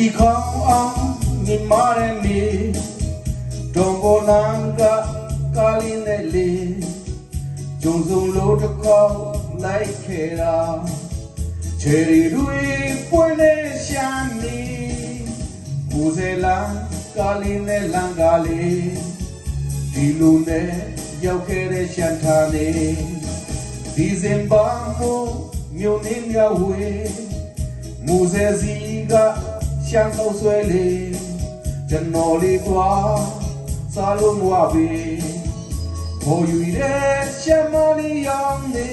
ဝီဒီခေါင်းအောင်ညီမရဲ့နေဒုံဘောလန်ကကာလင်းနဲ့လေဂျုံစုံလို့တစ်ခေါက်လိုက်ခဲ့တာချယ်ရီတွေပွင့်နေရှမ်းနေမူဇေလန်ကာလင်းနဲ့လန်ကားလေးဒီလိုနဲ့ရောက်ခဲ့တဲ့ရှမ်းထာလေးဒီဇင်ဘာမို့မြို့နေမြောက်ဝေးမူဇေစီက ရှမ်းတော့ဆွဲလေကျွန်တော်လေးသွားစားလို့မဝပေဘောယူတဲ့ရှမ်းမလေးရောင်းနေ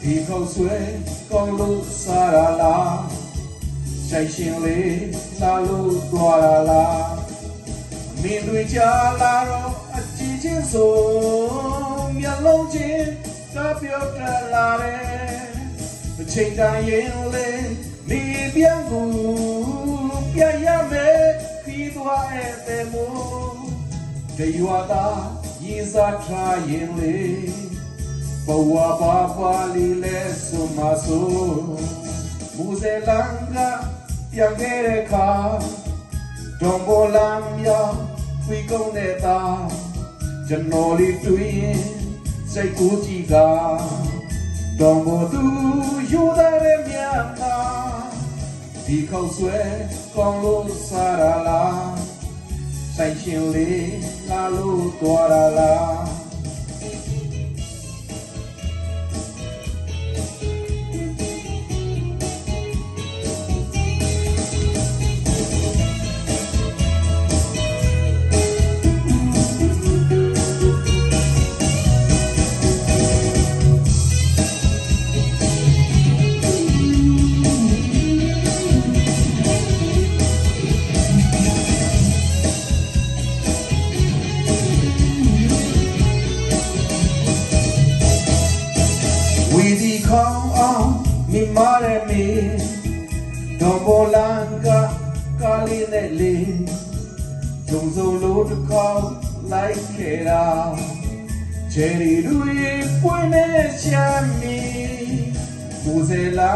ဒီခေါက်ဆွဲကောင်းလို့စားရလားဆိုင်ရှင်လေးလာလို့သွားရလားမင်းတွေကြလာတော့အကြည့်ချင်းဆိုမျက်လုံးချင်းကပြောတလာတယ်အချိန်တိုင်းရင်လေ တရွာသာရည်စားထားရင်လေဘဝပါပါလီလဲဆိုမဆိုမူဇေလန်ကပြန်ခဲ့တဲ့ခါဒုံဘောလမ်းမြဖွေကုန်းတဲ့သားကျွန်တော်လေးတွေ့ရင်စိတ်ကိုကြည့်ကတောင်ပေါ်သူယူတဲ့မြတ်နာဒီခေါက်ဆွဲကောင်းလို့စားရလား ဆိုင်ရှင်လေးလာလို့သွားရလား မရဲ့မေဒုံဘောလန်ကကာလီနဲ့လေဂျုံစုံလို့တစ်ခေါက်လိုက်ခဲ့တာချယ်ရီတွေပွင့်နေချမ်းမီပူဇေလာ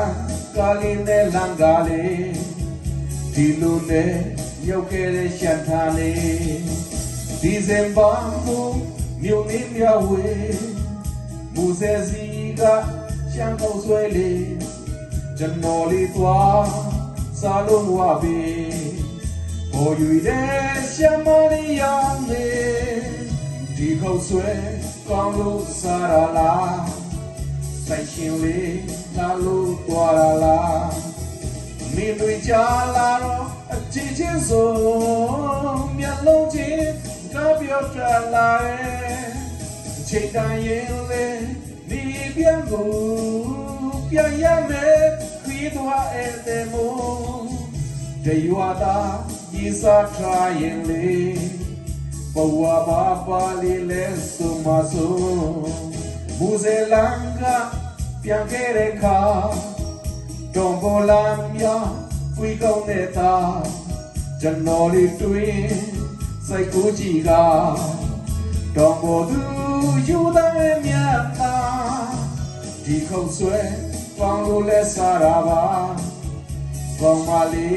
ကာလီနဲ့လန်ကားလေးဒီလိုနဲ့ရောက်ခဲ့တဲ့ရှန်ထာလေးဒီဇင်ဘာမို့မြို့နေမြောက်ဝေးမူဆယ်စီကရှမ်းကောက်ဆွဲလေကျွန်တော်လေးသွားစားလို့ဝပြီပေါ်ယူတဲ့ရှမ်းမလေးရောင်းနေဒီကောက်ဆွဲကောင်းလို့စားရလားဆိုင်ရှင်လေးလာလို့သွားရလားမင်းတို့ကြားလာတော့အကြည့်ချင်းဆိုမျက်လုံးချင်းကပြောတလာရဲ့ချိန်တိုင်းရင်လေဒီပြန်ကို ပြန်ရမယ်ခီးသွားတဲ့မို့တရွာသာဤစားထားရင်လေဘဝပါပါလေးလဲဆိုမဆိုမူဇေလန်ကပြန်ခဲ့တဲ့ခါတောင်ပေါ်လာမြကွေကောင်းတဲ့သားကျွန်တော်လေးတွေ့ရင်စိတ်ကိုကြည့်ကတော်ပေါ်သူယူတဲ့မြတ်နာဒီခုတ်ဆွဲ ပေါင်းလို့လဲစားတာပါကောင်းပါလေ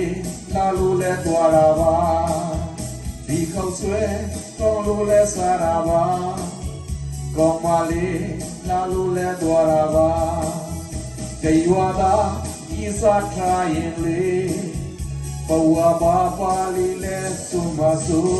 လာလို့လဲသွားတာပါဒီခုတ်ဆွဲပေါင်းလို့လဲစားတာပါကောင်းပါလေလာလို့လဲသွားတာပါကြွာသာဤစားထားရင်လေဘဝပါပါလေးလဲဆိုမဆို